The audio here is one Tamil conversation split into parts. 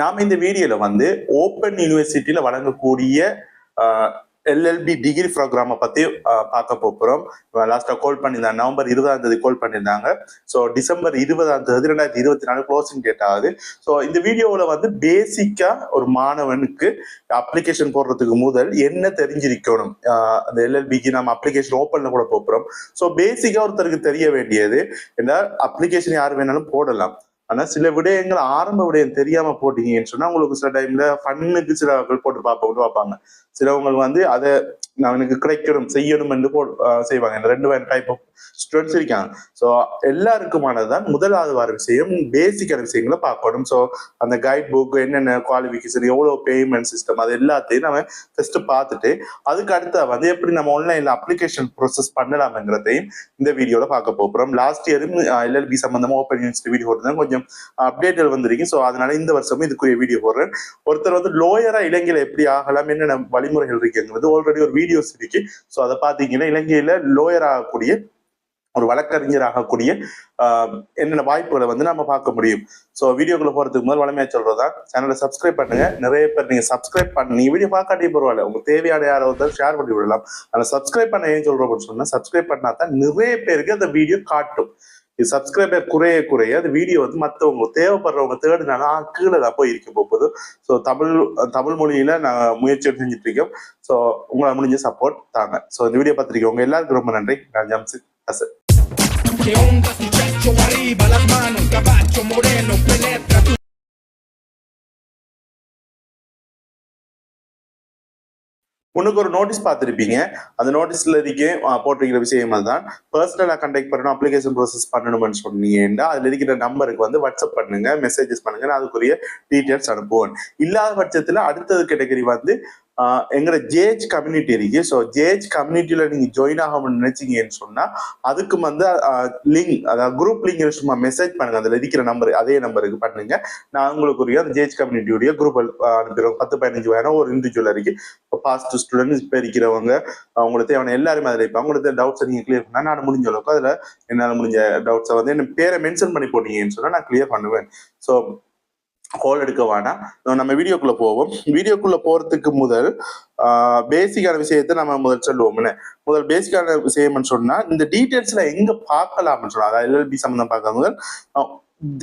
நாம இந்த வீடியோல வந்து ஓப்பன் யூனிவர்சிட்டியில வழங்கக்கூடிய எல்எல்பி டிகிரி ப்ரோக்ராமை பத்தி பார்க்க போறோம். லாஸ்டா கால் பண்ணியிருந்தாங்க நவம்பர் இருபதாம் தேதி கால் பண்ணியிருந்தாங்க ஸோ டிசம்பர் இருபதாம் தேதி ரெண்டாயிரத்தி இருபத்தி நாலு க்ளோசிங் டேட் ஆகுது. ஸோ இந்த வீடியோவில் வந்து பேசிக்கா ஒரு மாணவனுக்கு அப்ளிகேஷன் போடுறதுக்கு முதல் என்ன தெரிஞ்சிருக்கணும்? அந்த எல்எல்பிக்கு நம்ம அப்ளிகேஷன் ஓப்பன்ல கூட போகிறோம் ஸோ பேசிக்கா ஒருத்தருக்கு தெரிய வேண்டியது என்ன? அப்ளிகேஷன் யார் வேணாலும் போடலாம். ஆனால் சில விடயங்கள் ஆரம்ப விடயம் தெரியாமல் போட்டீங்கன்னு சொன்னால் உங்களுக்கு சில டைமில் ஃபன்னுக்கு சில போட்டு பார்ப்போம் பார்ப்பாங்க. சிலவங்க வந்து அதை அவனுக்கு கிடைக்கணும் செய்யணும் என்று போ செய்வாங்க. இந்த ரெண்டு டைப் ஆஃப் ஸ்டூடெண்ட்ஸ் இருக்காங்க. ஸோ எல்லாருக்குமானதுதான் முதலாவது வார விஷயம் பேசிக்கான விஷயங்களை பார்க்கணும். ஸோ அந்த கைட் புக் என்னென்ன குவாலிஃபிகேஷன் எவ்வளோ பேமெண்ட் சிஸ்டம் அது எல்லாத்தையும் நம்ம ஃபஸ்ட்டு பார்த்துட்டு அதுக்கு அடுத்த வந்து எப்படி நம்ம ஆன்லைனில் அப்ளிகேஷன் ப்ரோசஸ் பண்ணலாம்ங்கிறதையும் இந்த வீடியோவில் பார்க்க போகிறோம் லாஸ்ட் இயரும் எல்எல்பி சம்மந்தமாக ஓப்பன் யூனிவர்சிட்டி வீடியோ போட்டு கொஞ்சம் அப்டேட்டல் வந்திருக்கு. ஸோ அதனால இந்த வருஷமும் இதுக்குரிய வீடியோ போடுறேன். ஒருத்தர் வந்து லோயரா இலங்கையில் எப்படி ஆகலாம் என்னென்ன வழிமுறைகள் இருக்குங்கிறது ஆல்ரெடி ஒரு வீடியோஸ் இருக்கு. ஸோ அதை பார்த்தீங்கன்னா இலங்கையில லோயர் ஆகக்கூடிய ஒரு வழக்கறிஞர் ஆகக்கூடிய ஆஹ், என்னென்ன வாய்ப்புகளை வந்து நம்ம பார்க்க முடியும். ஸோ வீடியோக்குள்ள போறதுக்கு முதல் வளமையா சொல்றதா சேனலை சப்ஸ்கிரைப் பண்ணுங்க. நிறைய பேர் நீங்க சப்ஸ்கிரைப் பண்ணி வீடியோ பார்க்காட்டி பரவாயில்ல. உங்களுக்கு தேவையான யாராவது ஷேர் பண்ணி விடலாம். அதை சப்ஸ்கிரைப் பண்ண ஏன் சொல்றோம்னு சொன்னா சப்ஸ்கிரைப் பண்ணா தான் நிறைய பேருக்கு அந்த வீடியோ காட்டும். இது சப்ஸ்கிரைபர் குறைய குறைய அந்த வீடியோ வந்து மற்றவங்க தேவைப்படுறவங்க தேடினாலும் ஆ, கீழே தான் போய் இருக்க போகுது. ஸோ தமிழ் தமிழ் மொழியில நான் முயற்சி செஞ்சுட்டு இருக்கோம். ஸோ உங்களால் முடிஞ்ச சப்போர்ட் தாங்க. ஸோ இந்த வீடியோ பார்த்துருக்கோங்க. எல்லாருக்கும் ரொம்ப நன்றி. நான் ஜம்சி அசன் உனக்கு ஒரு நோட்டீஸ் பார்த்துருப்பீங்க. அந்த நோட்டீஸ்ல இருக்க போட்டிருக்கிற விஷயம் தான் பர்சனலாக கண்டக்ட் பண்ணணும் அப்ளிகேஷன் ப்ரோசஸ் பண்ணணும்னு சொன்னீங்கன்னா அதுல இருக்கிற நம்பருக்கு வந்து வாட்ஸ்அப் பண்ணுங்க மெசேஜஸ் பண்ணுங்க அதுக்குரிய டீட்டெயில்ஸ் அனுப்புவோம் இல்லாத பட்சத்துல அடுத்தது கேட்டகரி வந்து எங்களோட ஜேஹெச் கம்யூனிட்டி இருக்கு. ஸோ ஜேஹெச் கம்யூனிட்டியில நீங்க ஜாயின் ஆகணும்னு நினைச்சீங்கன்னு சொன்னா அதுக்கு வந்து லிங்க் அதாவது குரூப் லிங்க் சும்மா மெசேஜ் பண்ணுங்க. அதுல இருக்கிற நம்பர் அதே நம்பருக்கு பண்ணுங்க. நான் உங்களுக்குரிய அந்த ஜேஹெச் கம்யூனிட்டியுடைய குரூப் அனுப்பிடுவோம் பத்து பதினஞ்சு வேணும் ஒரு இண்டிவிஜுவல் இருக்கு. பாஸ்ட் ஸ்டூடெண்ட் இப்போ இருக்கிறவங்க அவங்களுக்கு தேவையான எல்லாருமே அதில் இருப்பாங்க. அவங்களுக்கு டவுட்ஸை நீங்கள் கிளியர் பண்ணால் நான் முடிஞ்ச அளவுக்கு அதில் என்னால் முடிஞ்ச டவுட்ஸை வந்து என்ன பேரை மென்ஷன் பண்ணி போட்டீங்கன்னு சொன்னால் நான் கிளியர் பண்ணுவேன். ஸோ ஹோல் எடுக்க வேணாம். நம்ம வீடியோக்குள்ள போவோம். வீடியோக்குள்ள போறதுக்கு முதல் பேசிக்கான விஷயத்தை நம்ம முதல் சொல்லுவோம்னு முதல் பேசிக்கான விஷயம்னு சொன்னா இந்த டீட்டெயில்ஸ்ல எங்க பார்க்கலாம்னு சொன்னா அதாவது எல்எல்பி சம்பந்தம் பார்க்க முதல்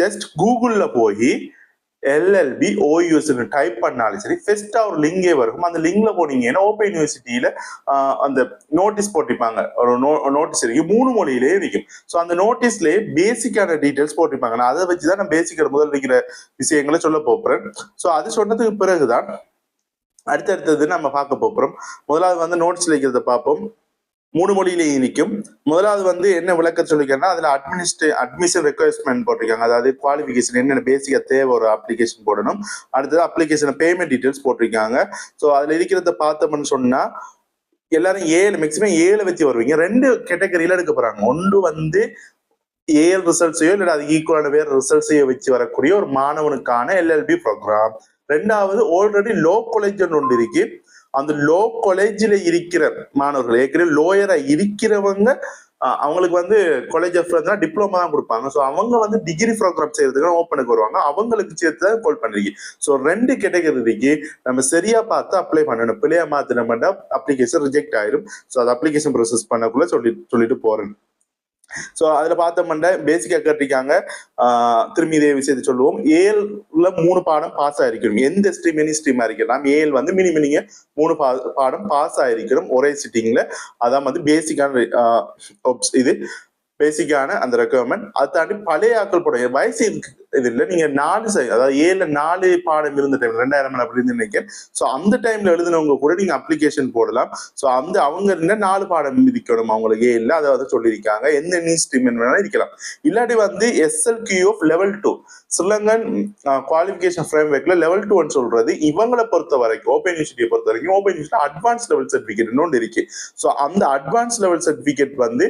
ஜஸ்ட் கூகுள்ல போய் எல்எல்பி ஓயூஎஸ்னு டைப் பண்ணாலும் சரி ஃபெஸ்ட்டாக ஒரு லிங்கே வரும். அந்த லிங்கில் போனீங்கன்னா ஓப்பன் யூனிவர்சிட்டியில் அந்த நோட்டீஸ் போட்டிருப்பாங்க. ஒரு நோ நோட்டீஸ் இருக்கு. மூணு மொழியிலே இருக்கும் ஸோ அந்த நோட்டீஸ்லேயே பேசிக்கான டீட்டெயில்ஸ் போட்டிருப்பாங்க. நான் அதை வச்சு தான் நான் பேசிக்கிற முதல் இருக்கிற விஷயங்களை சொல்ல போகிறேன் ஸோ அது சொன்னதுக்கு பிறகுதான் அடுத்தடுத்தது நம்ம பார்க்க போகிறோம் முதலாவது வந்து நோட்ஸ் வைக்கிறத பார்ப்போம். மூணு மொழியிலேயும் நிற்கும். முதலாவது வந்து என்ன விளக்க சொல்லிக்கிறேன்னா அதுல அட்மினிஸ்ட் அட்மிஷன் ரெக்வயர்மெண்ட் போட்டிருக்காங்க. அதாவது குவாலிஃபிகேஷன் என்னென்ன பேசிக்கா தேவை ஒரு அப்ளிகேஷன் போடணும். அடுத்தது அப்ளிகேஷன் பேமெண்ட் டீட்டெயில்ஸ் போட்டிருக்காங்க. ஸோ அதுல இருக்கிறத பார்த்தோம்னு சொன்னா எல்லாரும் ஏழு மேக்சிமம் ஏழு வச்சு வருவீங்க. ரெண்டு கேட்டகரியில எடுக்க போறாங்க. ஒன்று வந்து ஏஎல் ரிசல்ட்ஸையோ இல்லை அது ஈக்குவலான வேறு ரிசல்ட்ஸையோ வச்சு வரக்கூடிய ஒரு மாணவனுக்கான எல்எல்பி ப்ரோக்ராம் ரெண்டாவது ஆல்ரெடி லோ காலேஜ் ஒன்று இருக்கு. அந்த லோ காலேஜில் இருக்கிற மாணவர்கள் ஏற்கனவே லோயராக இருக்கிறவங்க அவங்களுக்கு வந்து காலேஜ் ஆஃப் டிப்ளமா தான் கொடுப்பாங்க. ஸோ அவங்க வந்து டிகிரி ப்ரோக்ராம் செய்யறதுக்கு ஓப்பனுக்கு வருவாங்க. அவங்களுக்கு சேர்த்து தான் கால் பண்ணிருக்கு ஸோ ரெண்டு கேட்டகரிக்கு நம்ம சரியா பார்த்து அப்ளை பண்ணணும். பிள்ளையா மாத்தினோம்னா அப்ளிகேஷன் ரிஜெக்ட் ஆயிரும். ஸோ அது அப்ளிகேஷன் ப்ரோசஸ் பண்ணக்குள்ள சொல்லி சொல்லிட்டு போறேன். ஸோ அதுல பார்த்தோம்னா பேசிக்கா கேட்டிருக்காங்க. ஆஹ் திரும்பி இதே விஷயத்தை சொல்லுவோம். ஏழில் மூணு பாடம் பாஸ் ஆயிருக்கணும். எந்த ஸ்ட்ரீம் எனி ஸ்ட்ரீமாக இருக்கலாம் ஏழு வந்து மினிமம் மினிங்க மூணு பா- பாடம் பாஸ் ஆயிருக்கணும். ஒரே சிட்டிங்கில் அதான் வந்து பேசிக்கான இது பேசிக்கான அந்த ரெக்குவயர்மெண்ட் அதை தாண்டி பழைய ஆக்கள் போட வயசு இது இல்லை. நீங்க நாலு அதாவது ஏழு நாலு பாடம் இருந்த டைம் ரெண்டாயிரம் அப்படி இருந்து நினைக்கிறேன். ஸோ அந்த டைம்ல எழுதினவங்க கூட நீங்க அப்ளிகேஷன் போடலாம். ஸோ அந்த அவங்க இருந்தா நாலு பாடம் விதிக்கணும் அவங்களுக்கு ஏழுல அதை சொல்லியிருக்காங்க. எந்த நீ ஸ்ட்ரீம் வேணாலும் இருக்கலாம். இல்லாட்டி வந்து S L Q of level two Sri Lankan qualification frame ஒர்க்ல லெவல் டூன்னு சொல்றது இவங்களை பொறுத்த வரைக்கும் ஓப்பன் யூனிவர்சிட்டியை பொறுத்த வரைக்கும் open university advance level certificate ஒன்று இருக்கு. ஸோ அந்த அட்வான்ஸ் லெவல் சர்டிஃபிகேட் வந்து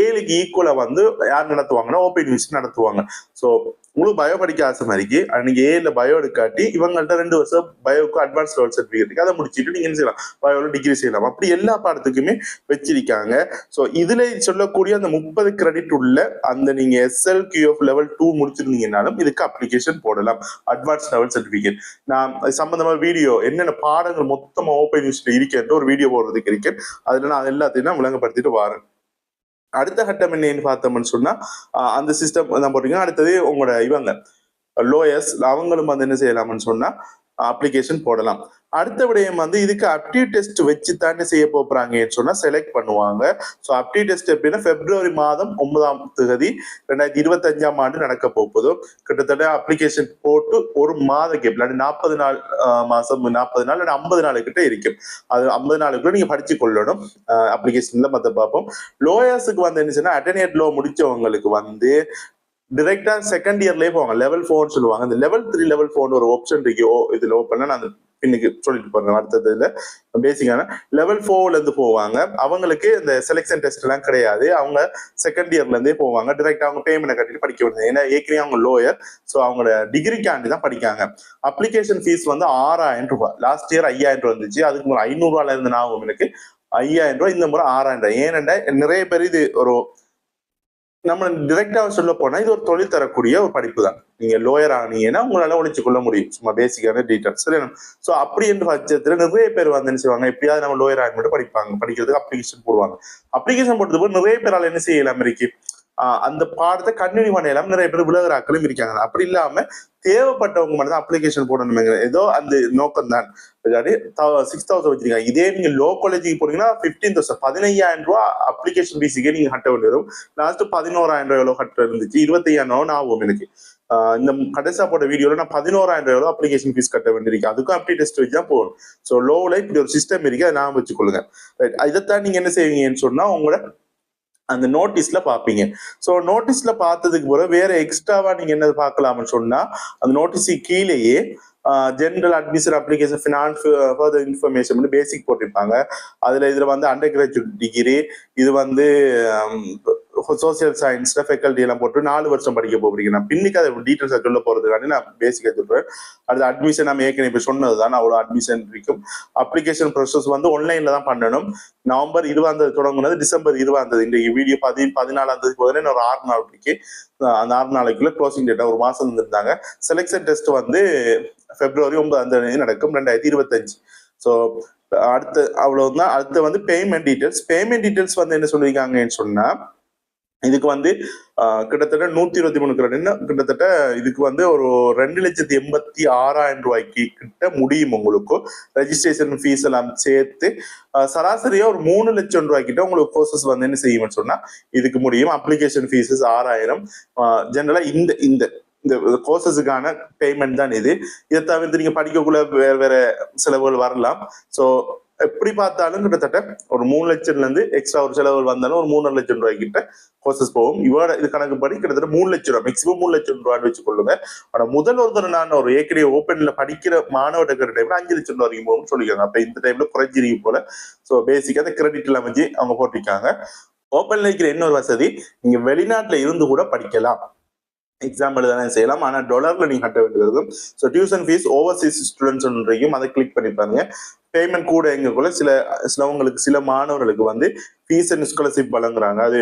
ஏழுக்கு ஈக்குவலா வந்து யார் நடத்துவாங்கன்னா ஓப்பன் யூனிவர்சிட்டி நடத்துவாங்க. ஸோ உங்களுக்கு பயோ படிக்க ஆசை மாதிரிக்கு அன்னைக்கு ஏல பயோ எடுக்காட்டி இவங்கள்ட்ட ரெண்டு வருஷம் பயோக்கு அட்வான்ஸ் லெவல் சர்டிஃபிகேட் இருக்கு. அதை முடிச்சுட்டு நீங்க என்ன செய்யலாம்? பயோல டிகிரி செய்யலாம். அப்படி எல்லா பாடத்துக்குமே வச்சிருக்காங்க. ஸோ இதுல சொல்லக்கூடிய அந்த முப்பது கிரெடிட் உள்ள அந்த நீங்க எஸ்எல் கியூஎஃப் லெவல் டூ முடிச்சிருந்தீங்கனாலும் இதுக்கு அப்ளிகேஷன் போடலாம். அட்வான்ஸ் லெவல் சர்டிஃபிகேட் நான் சம்பந்தமா வீடியோ என்னென்ன பாடங்கள் மொத்தமா ஓப்பன் யூஸ்ல இருக்கேன் ஒரு வீடியோ போடுறதுக்கு இருக்கேன். அதுல நான் எல்லாத்தையும் நான் விளங்கப்படுத்திட்டு வரேன். அடுத்த கட்டம் என்னன்னு பார்த்தோம்னு சொன்னா அந்த சிஸ்டம் தான் போட்டீங்க அடுத்தது உங்களோட இவங்க லோயர்ஸ் அவங்களும் வந்து என்ன செய்யலாம்னு சொன்னா அப்ளிகேஷன் போடலாம். அடுத்த விடயம் வந்து இதுக்கு அப்டி டெஸ்ட் வச்சு தானே செய்ய போறாங்கன்னு சொன்னா செலக்ட் பண்ணுவாங்க. ஸோ அப்டி டெஸ்ட் எப்படின்னா பிப்ரவரி மாதம் ஒன்பதாம் தேதி ரெண்டாயிரத்தி இருபத்தஞ்சாம் ஆண்டு நடக்க போகுது. கிட்டத்தட்ட அப்ளிகேஷன் போட்டு ஒரு மாத கேப் இல்லாட்டி நாற்பது நாள் மாசம் நாற்பது நாள் இல்லாட்டி ஐம்பது நாள் கிட்ட இருக்கும் அது ஐம்பது நாளுக்குள்ள நீங்க படிச்சு கொள்ளணும். அப்ளிகேஷன்ல மத்த பார்ப்போம். லோயர்ஸுக்கு வந்து என்ன சொன்னா அட்டனேட் லோ முடிச்சவங்களுக்கு வந்து டிரெக்டா செகண்ட் இயர்லயே போவாங்க. லெவல் ஃபோர்னு சொல்லுவாங்க. அந்த லெவல் த்ரீ லெவல் ஃபோர்னு ஒரு ஆப்ஷன் இருக்கு. ஓ இதுல ஓப்பன் நான் அந்த பின்னுக்கு சொல்லிட்டு போறேன் அடுத்ததுல பேசிக்கான லெவல் ஃபோர்ல இருந்து போவாங்க. அவங்களுக்கு இந்த செலெக்ஷன் டெஸ்ட் எல்லாம் கிடையாது. அவங்க செகண்ட் இயர்ல இருந்தே போவாங்க. டிரெக்டா அவங்க பேமெண்ட் கட்டிட்டு படிக்க வேண்டியது ஏன்னா ஏற்கனவே அவங்க லோயர் ஸோ அவங்களோட டிகிரிக்காண்டி தான் படிக்காங்க. அப்ளிகேஷன் ஃபீஸ் வந்து ஆறாயிரம் ரூபாய். லாஸ்ட் இயர் ஐயாயிரம் ரூபாய் இருந்துச்சு அதுக்கு முறை ஐநூறு இருந்து ஞாபகம் எனக்கு ஐயாயிரம் ரூபாய் இந்த முறை ஆறாயிரம் ரூபாய். ஏனென்றா நிறைய பேர் இது ஒரு நம்ம டிரெக்டா சொல்ல போனா இது ஒரு தொழில் தரக்கூடிய ஒரு படிப்பு தான் நீங்க லோயர் ஆனீங்கன்னா உங்களால ஒழிச்சு கொள்ள முடியும். சும்மா பேசிக்கான டீட்டெயில்ஸ் சரி சோ அப்படி என்ற பட்சத்துல நிறைய பேர் வந்து என்ன செய்வாங்க? எப்படியாவது நம்ம லோயர் ஆகி மட்டும் படிப்பாங்க. படிக்கிறதுக்கு அப்ளிகேஷன் போடுவாங்க. அப்ளிகேஷன் போட்டது போது நிறைய பேரால என்ன செய்யலாம் இருக்கு அந்த பாடத்தை கண்டினியூ பண்ணலாம் நிறைய பேர் விலகிறாக்களும் இருக்காங்க. அப்படி இல்லாம தேவைப்பட்டவங்க மட்டும் தான் அப்ளிகேஷன் போடணுமே ஏதோ அந்த நோக்கம் தான் சிக்ஸ் தௌசண்ட் வச்சிருக்காங்க. இதே நீங்க லோ காலேஜுக்கு போனீங்கன்னா பிப்டீன் தௌசண்ட் பதினையாயிரம் ரூபா அப்ளிகேஷன் ஃபீஸுக்கே நீங்க கட்ட வேண்டி வரும். லாஸ்ட் பதினோராயிரம் ரூபாய் எவ்வளோ கட்ட இருந்துச்சு? இருபத்தையாயிரம் ரூபா ஆகும் எனக்கு. இந்த கடைசியா போட்ட வீடியோல நான் பதினோராயிரம் ரூபாய் அப்ளிகேஷன் ஃபீஸ் கட்ட வேண்டியிருக்கு. அதுக்கும் அப்படி டெஸ்ட் வச்சு தான் போகணும். ஸோ லோவில் இப்படி ஒரு சிஸ்டம் இருக்கு அதை நான் வச்சுக்கொள்ளுங்க. ரைட் இதைத்தான் நீங்க என்ன செய்வீங்கன்னு சொன்னா உங்களோட அந்த நோட்டீஸ்ல பாப்பீங்க. ஸோ நோட்டீஸ்ல பார்த்ததுக்கு பிறகு வேற எக்ஸ்ட்ராவா நீங்க என்ன பார்க்கலாம்னு சொன்னா அந்த நோட்டீஸுக்கு கீழேயே general admission application finance further information basic போட்டிருப்பாங்க. அதுல இதுல வந்து அண்டர் கிராஜுவேட் டிகிரி இது வந்து சோசியல் சயின்ஸ்ல ஃபேக்கல்டி எல்லாம் போட்டு நாலு வருஷம் படிக்க போறீங்க. நான் பின்னுக்கு அதை டீட்டெயில்ஸ் சொல்ல போறதுக்காண்டி நான் பேசிக்கா சொல்றேன். அடுத்து அட்மிஷன் நம்ம ஏற்கனவே இப்போ சொன்னது தான். அவ்வளோ அட்மிஷன் இருக்கும். அப்ளிகேஷன் ப்ரொசஸ் வந்து ஆன்லைன்ல தான் பண்ணணும். நவம்பர் இருபதாம் தேதி தொடங்குனது டிசம்பர் இருபதாம் தேதி. இன்றைக்கு வீடியோ பதி பதினாலாம் தேதி போதுன்னு ஒரு ஆறு நாள் இருக்கு. அந்த ஆறு நாளைக்குள்ள க்ளோசிங் டேட்டா ஒரு மாசம் இருந்திருந்தாங்க. செலெக்ஷன் டெஸ்ட் வந்து பிப்ரவரி ஒன்பதாம் தேதி நடக்கும் ரெண்டாயிரத்தி இருபத்தஞ்சு. ஸோ அடுத்து அவ்வளவுதான். அடுத்து வந்து பேமெண்ட் டீட்டெயில்ஸ் பேமெண்ட் டீட்டெயில்ஸ் வந்து என்ன சொல்லியிருக்காங்கன்னு சொன்னா இதுக்கு வந்து கிட்டத்தட்ட நூத்தி இருபத்தி மூணு கிரெடிட் கிட்டத்தட்ட இதுக்கு வந்து ஒரு ரெண்டு லட்சத்தி எண்பத்தி ஆறாயிரம் ரூபாய்க்கு கிட்ட முடியும் உங்களுக்கு. ரெஜிஸ்ட்ரேஷன் ஃபீஸ் எல்லாம் சேர்த்து சராசரியா ஒரு மூணு லட்சம் ரூபாய் கிட்ட உங்களுக்கு கோர்சஸ் வந்து என்ன செய்யும்னு சொன்னா இதுக்கு முடியும். அப்ளிகேஷன் ஃபீஸஸ் ஆறாயிரம். ஜென்ரலா இந்த இந்த இந்த கோர்சஸுக்கான பேமெண்ட் தான் இது. இதை தவிர்த்து நீங்க படிக்கக்குள்ள வேற வேற செலவுகள் வரலாம். ஸோ எப்படி பார்த்தாலும் கிட்டத்தட்ட ஒரு மூணு லட்சம்ல இருந்து எக்ஸ்ட்ரா ஒரு செலவு வந்தாலும் ஒரு மூணு லட்சம் ரூபாய் கிட்ட கோர்சஸ் போகும். இவோட இது கணக்கு படி கிட்டத்தட்ட மூணு லட்சம் ரூபாய் மேக்ஸிமம் மூணு லட்சம் ரூபான்னு வச்சுக்கொள்ளுங்க. ஆனா முதல் ஒருத்தர் நான் ஒரு ஏற்கனவே ஓப்பன்ல படிக்கிற மாணவர் இருக்கிற டைம்ல அஞ்சு லட்சம் ரூபாய் வரைக்கும் போகும்னு சொல்லியிருக்காங்க. அப்ப இந்த டைம்ல குறைஞ்சிருக்கு போல. ஸோ பேசிக்கா அந்த கிரெடிட் எல்லாம் வச்சு அவங்க போட்டிருக்காங்க. ஓப்பன்ல இருக்கிற இன்னொரு வசதி நீங்க வெளிநாட்டுல இருந்து கூட படிக்கலாம். எக்ஸாம் எழுதலாம் செய்யலாம். ஆனா டாலர்ல நீங்க கட்ட வேண்டியது இருக்கும். So tuition fees overseas students அதை கிளிக் பண்ணி பாருங்க. பேமெண்ட் கூட எங்கக்குள்ள சில சிலவங்களுக்கு சில மாணவர்களுக்கு வந்து ஃபீஸ் அண்ட் ஸ்காலர்ஷிப் வழங்குறாங்க. அது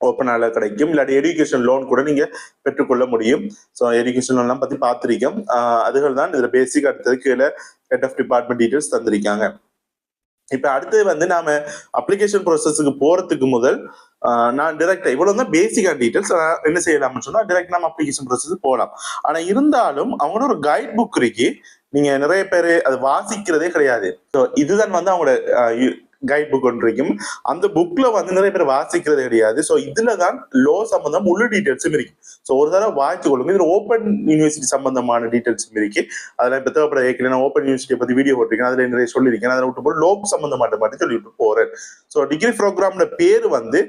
ஓப்பனால கிடைக்கும். இல்லாட்டி எஜுகேஷன் லோன் கூட நீங்க பெற்றுக்கொள்ள முடியும். ஸோ எஜுகேஷன் லோன்லாம் பத்தி பார்த்துருக்கோம் அதுகள் தான் இதுல பேசிக் அடுத்தது கீழே ஹெட் ஆஃப் டிபார்ட்மெண்ட் டீட்டெயில்ஸ் தந்திருக்காங்க. இப்ப அடுத்தது வந்து நாம அப்ளிகேஷன் ப்ராசஸ்க்கு போறதுக்கு முதல் நான் டிரெக்டா இவ்வளவு தான் பேசிக்கா டீடைல்ஸ் என்ன செய்யலாம்னு சொன்னா டிரெக்ட் நம்ம அப்ளிகேஷன் ப்ராசஸ் போகலாம் ஆனா இருந்தாலும் அவங்களோட ஒரு கைட் புக் இருக்கு. நீங்க நிறைய பேர் அது வாசிக்கிறதே கிடையாது. ஸோ இதுதான் வந்து அவங்களோட கைட் புக் ஒன்று இருக்கும் அந்த புக்ல வந்து நிறைய பேர் வாசிக்கிறது கிடையாது. ஸோ இதுல தான் லோ சம்பந்தம் முழு டீட்டெயில்ஸும் இருக்கு. ஸோ ஒரு தடவை வாய்ச்சி கொள்ளுங்க. இதுல ஓப்பன் யூனிவர்சிட்டி சம்பந்தமான டீட்டெயில்ஸும் இருக்கு. அதெல்லாம் இப்போ தேவைப்பட ஏற்கனவே நான் ஓப்பன் யூனிவர்சிட்டியை பத்தி வீடியோ போட்டிருக்கேன். அதுல நிறைய சொல்லியிருக்கேன். அதில் விட்டு போது லோக் சம்பந்தமாட்ட மட்டும் சொல்லிட்டு போறேன். ஸோ டிகிரி ப்ரோக்ராம்ல பேர் வந்து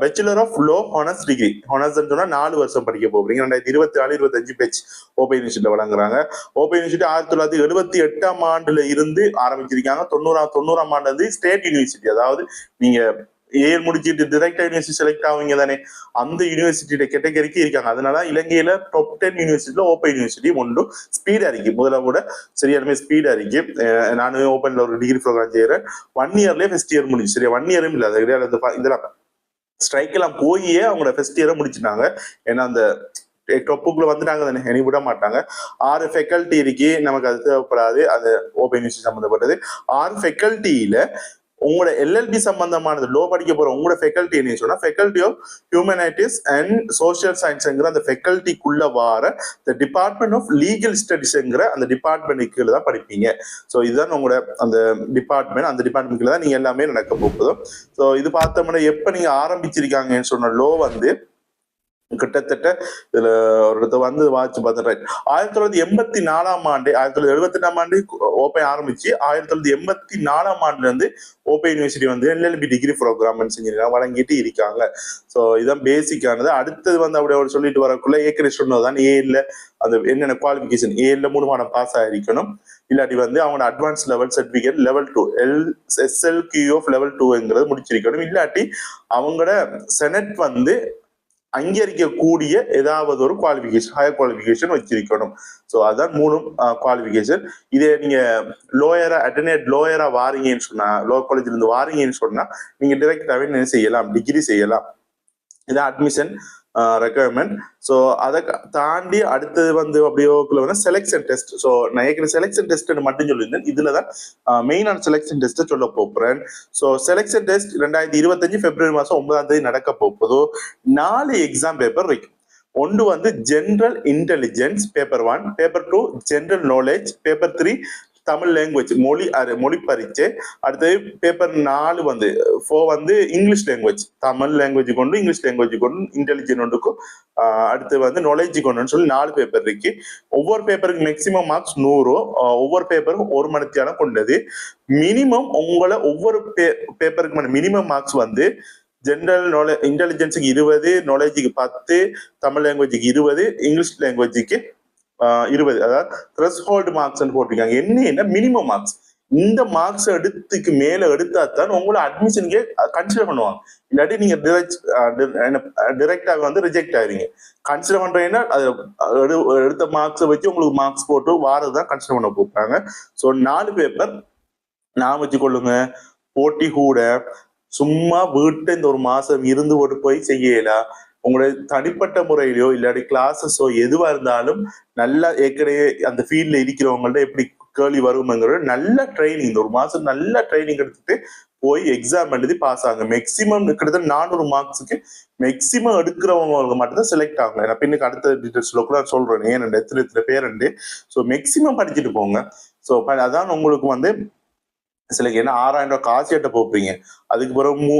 bachelor of law honours degree honours சொன்னா நாலு வருஷம் படிக்க போறீங்க. ரெண்டாயிரத்தி இருபத்தி நாலு இருபத்தஞ்சு பேச்சு ஓப்பன் யூனிவர்சிட்டியில வழங்குறாங்க. ஓப்பன் யூனிவர்சிட்டி ஆயிரத்தி தொள்ளாயிரத்தி எழுபத்தி எட்டாம் ஆண்டுல இருந்து ஆரம்பிச்சிருக்காங்க. தொண்ணூறாம் தொண்ணூறாம் ஆண்டு வந்து ஸ்டேட் யூனிவர்சிட்டி அதாவது நீங்க ஏர் முடிச்சிட்டு டிரெக்டா யூனிவர்சிட்டி செலக்ட் ஆவீங்க தானே அந்த யூனிவர்சிட்டியோட கேட்டகரிக்கு இருக்காங்க. அதனால இலங்கையில டாப் டென் யூனிவர்சிட்டியில ஓப்பன் யூனிவர்சிட்டி ஒன்றும் ஸ்பீடா இருக்கு. முதல்ல கூட சரியானமே ஸ்பீடா இருக்கு. நானும் ஓப்பன்ல ஒரு டிகிரி ப்ரோக்ராம் செய்யறேன் ஒன் இயர்லயே ஃபர்ஸ்ட் இயர் முடிஞ்சு சரியா? ஒன் இயரும் இல்ல. அது கிடையாது. அது இதெல்லாம் ஸ்ட்ரைக் எல்லாம் போயே அவங்களோட ஃபர்ஸ்ட் இயரை முடிச்சுட்டாங்க. ஏன்னா அந்த டொப்புக்குள்ள வந்துட்டாங்க தானே. இனி விட மாட்டாங்க. ஆறு ஃபெக்கல்ட்டி இருக்கு. நமக்கு அது தேவைப்படாது. அது ஓப்பன் யூனிவர்சிட்டி சம்மந்தப்பட்டது. ஆறு ஃபெக்கல்ட்டியில உங்களோட எல்எல்பி சம்பந்தமானது லோ படிக்க போற உங்களோட ஃபெக்கல்ட்டி என்ன சொன்னா faculty of humanities and social சயின்ஸ்ங்கிற அந்த ஃபெக்கல்ட்டிக்குள்ள வார த டிபார்ட்மெண்ட் ஆஃப் லீகல் ஸ்டடிஸ்ங்கிற அந்த டிபார்ட்மெண்ட் கீழே தான் படிப்பீங்க. ஸோ இதுதான் உங்களோட அந்த டிபார்ட்மெண்ட் அந்த டிபார்ட்மெண்ட் கீழே தான் நீங்க எல்லாமே நடக்க போகுதோ. ஸோ இது பார்த்தோம்னா எப்ப நீங்க ஆரம்பிச்சிருக்காங்கன்னு சொன்ன லோ வந்து கிட்டத்தட்ட இதுல ஒரு இடத்த வந்து வாட்ச் பார்த்துட்டு ஆயிரத்தி தொள்ளாயிரத்தி எண்பத்தி நாலாம் ஆண்டு ஆயிரத்தி தொள்ளாயிரத்தி எழுபத்தி எட்டாம் ஆண்டு ஓபன் ஆரம்பிச்சு ஆயிரத்தி தொள்ளாயிரத்தி எண்பத்தி நாலாம் ஆண்டுல இருந்து ஓப்பன் யூனிவர்சிட்டி வந்து எல்எல்பி டிகிரி ப்ரோக்ராம் செஞ்சிருக்காங்க வழங்கிட்டு இருக்காங்க. ஸோ இதான் பேசிக்கானது அடுத்தது வந்து அப்படியே அவர் சொல்லிட்டு வரக்குள்ள ஏக்கரை சொன்னது தான் ஏ இல்ல அந்த என்னென்ன குவாலிஃபிகேஷன் ஏ இல்ல மூணு மாதம் பாஸ் ஆயிருக்கணும். இல்லாட்டி வந்து அவங்களோட advance level certificate level two L SL Q level டூங்கிறது முடிச்சிருக்கணும். இல்லாட்டி அவங்களோட செனட் வந்து அங்கீகரிக்கக்கூடிய ஏதாவது ஒரு குவாலிஃபிகேஷன் ஹையர் குவாலிஃபிகேஷன் வச்சிருக்கணும். ஸோ அதுதான் மூணு குவாலிஃபிகேஷன் இதே நீங்க லோயரா அட்டனேட் லோயரா வாரீங்கன்னு சொன்னா லோ காலேஜ்ல இருந்து வாரீங்கன்னு சொன்னா நீங்க டிரெக்டாவே என்ன செய்யலாம்? டிகிரி செய்யலாம். இதான் அட்மிஷன் Uh, ரெக்குவயர்மெண்ட் ஸோ அதை தாண்டி அடுத்தது வந்து அப்படியோக்குள்ள வந்து செலெக்ஷன் டெஸ்ட் ஸோ நான் ஏற்கனவே செலெக்ஷன் டெஸ்ட்னு மட்டும் சொல்லியிருந்தேன். இதில் தான் மெயினான செலெக்ஷன் டெஸ்ட்டை சொல்ல போகிறேன் ஸோ செலெக்ஷன் டெஸ்ட் ரெண்டாயிரத்தி இருபத்தஞ்சு பிப்ரவரி மாதம் ஒன்பதாம் தேதி நடக்க போகுதோ. நாலு எக்ஸாம் பேப்பர் இருக்கு. ஒன்று வந்து general intelligence paper one paper two general knowledge paper three Tamil language மொழி அறி- மொழி பரீட்சை அடுத்தது பேப்பர் நாலு வந்து ஃபோர் வந்து இங்கிலீஷ் லாங்குவேஜ் தமிழ் லாங்குவேஜ் கொண்டு இங்கிலீஷ் லாங்குவேஜ் கொண்டு இன்டெலிஜென்ட் ஒன்றுக்கும் அடுத்து வந்து நாலேஜ் கொண்டுன்னு சொல்லி நாலு பேப்பர் இருக்கு. ஒவ்வொரு பேப்பருக்கு மேக்சிமம் மார்க்ஸ் நூறு ஒவ்வொரு பேப்பரும் ஒரு மணித்தியாலம் கொண்டது. மினிமம் உங்களை ஒவ்வொரு பேப்பருக்கு மினிமம் மார்க்ஸ் வந்து ஜென்ரல் நாலே இன்டெலிஜென்ஸுக்கு இருபது நாலேஜுக்கு பத்து தமிழ் லாங்குவேஜுக்கு இருபது இங்கிலீஷ் லாங்குவேஜுக்கு இருபது. அதாவது த்ரெஸ்ஹோல்டு மார்க்ஸ்ன்னு போட்டிருக்காங்க. என்ன மினிமம் மார்க்ஸ் இந்த மார்க்ஸ் எடுத்துக்கு மேல எடுத்தா தான் உங்களை அட்மிஷனுக்கே கன்சிடர் பண்ணுவாங்க. இல்லாட்டி நீங்க டிரெக்டாக வந்து ரிஜெக்ட் ஆயிருங்க கன்சிடர் பண்றீங்கன்னா அது எடு- எடுத்த மார்க்ஸை வச்சு உங்களுக்கு மார்க்ஸ் போட்டு வாரதான் கன்சிடர் பண்ண போறாங்க. ஸோ நாலு பேப்பர் நான் வச்சுக்கொள்ளுங்க. போட்டி கூட சும்மா வீட்டை இந்த ஒரு மாசம் இருந்து போட்டு போய் செய்யலாம் உங்களுடைய தனிப்பட்ட முறையிலயோ இல்லாட்டி கிளாஸஸோ எதுவா இருந்தாலும் நல்லா ஏற்கனவே அந்த ஃபீல்ட்ல இருக்கிறவங்கள்ட்ட எப்படி கேள்வி வருங்கிறது நல்ல ட்ரைனிங் இந்த ஒரு மாசம் நல்ல ட்ரைனிங் எடுத்துட்டு போய் எக்ஸாம் எழுதி பாஸ் ஆகுங்க. மேக்சிமம் கிட்டத்தட்ட நானூறு மார்க்ஸுக்கு மேக்ஸிமம் எடுக்கிறவங்க மட்டும்தான் செலக்ட் ஆகுங்க நான் பின்னுக்கு அடுத்த டீட்டெயில்ஸ்ல கூட நான் சொல்றேன். ஏன் எத்தனை எத்தனை பேர் ஸோ மேக்ஸிமம் படிச்சுட்டு போங்க. ஸோ அதான் உங்களுக்கு வந்து சில ஏன்னா ஆறாயிரம் ரூபாய் காசு கட்ட போப்பீங்க. அதுக்கு பிறகு மூ